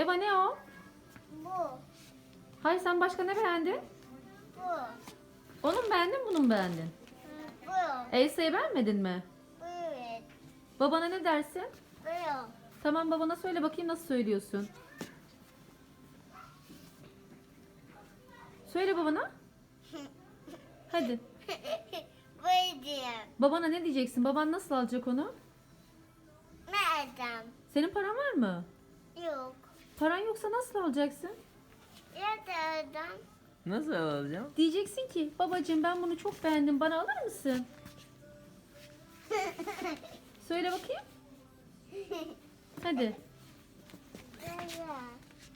Eva ne o? Bu. Hayır sen başka ne beğendin? Bu. Onu mu beğendin bunu mu beğendin? Bu. Elsa'yı beğenmedin mi? Bu evet. Babana ne dersin? Bu. Tamam babana söyle bakayım nasıl söylüyorsun. Söyle babana. Hadi. Bu diyeyim. Babana ne diyeceksin? Baban nasıl alacak onu? Madem. Senin paran var mı? Yok. Paran yoksa nasıl alacaksın? Yatağdan. Nasıl alacağım? Diyeceksin ki babacığım ben bunu çok beğendim bana alır mısın? Söyle bakayım. Hadi. Evet.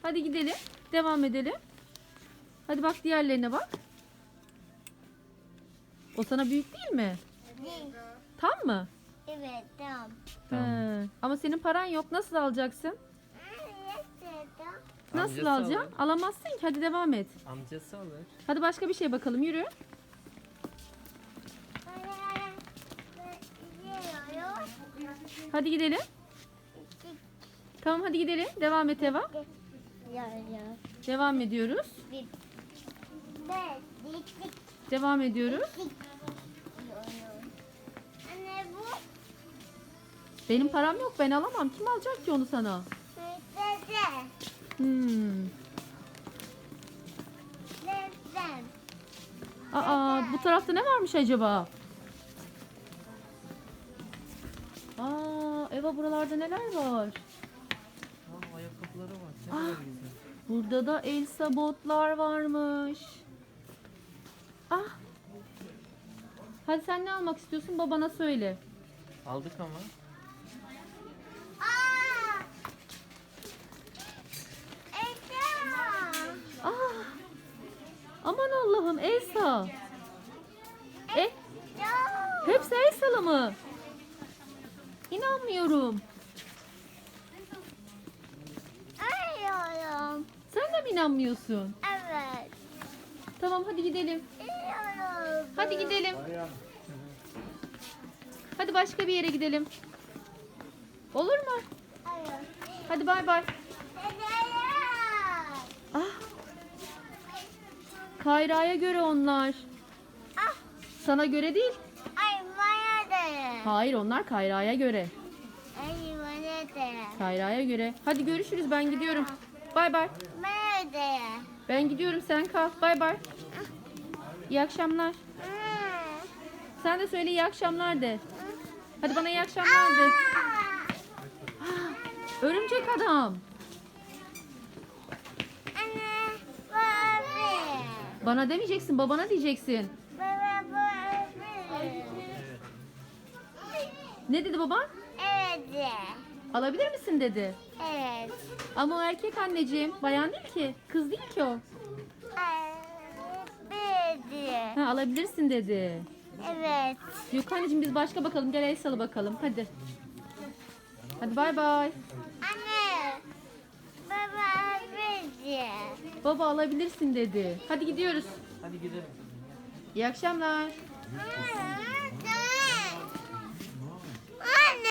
Hadi gidelim. Devam edelim. Hadi bak diğerlerine bak. O sana büyük değil mi? Tam mı? Evet tamam. Tamam. He. Ama senin paran yok. Nasıl alacaksın? Nasıl Amcası alacaksın? alır. Alamazsın ki. Hadi devam et. Amcası alır. Hadi başka bir şey bakalım. Yürü. Hadi gidelim. Tamam hadi gidelim. Devam et Eva. Devam ediyoruz. Devam ediyoruz. Benim param yok. Ben alamam. Kim alacak ki onu sana? Hmm. Dedem. Aa bu tarafta ne varmış acaba? Aa Eva buralarda neler var? Aa, ayakkabıları var. Ne Ah. güzel. Burada da Elsa botlar varmış. Ah. Hadi sen ne almak istiyorsun? Babana söyle. Aldık ama. Aman Allah'ım Elsa. E, Ya! hepsi Elsa'lı mı? İnanmıyorum. Arıyorum. Sen de mi inanmıyorsun? Evet. Tamam hadi gidelim. Arıyorum. Hadi gidelim. Hadi başka bir yere gidelim. Olur mu? Arıyorum. Hadi bay bay. Dede! Ah. Kayra'ya göre onlar. Ah! Sana göre değil. Ay bana de. Hayır onlar Kayra'ya göre. Ay bana de. Kayra'ya göre. Hadi görüşürüz ben gidiyorum. Bay bay. Bana de. Ben gidiyorum sen kal. Bay bay. İyi akşamlar. Hmm. Sen de söyle iyi akşamlar de. Hadi bana iyi akşamlar de. Örümcek adam. Bana demeyeceksin babana diyeceksin. Baba bu. Ne dedi baban? Evet. Alabilir misin dedi. Evet. Ama o erkek anneciğim. Bayan değil ki. Kız değil ki o. Dedi. Ha, alabilirsin dedi. Evet. Yok anneciğim biz başka bakalım. Gel el salı bakalım. Hadi. Hadi bay bay. Anne. Baba abi. Baba alabilirsin dedi. Hadi gidiyoruz. Hadi gidelim. İyi akşamlar.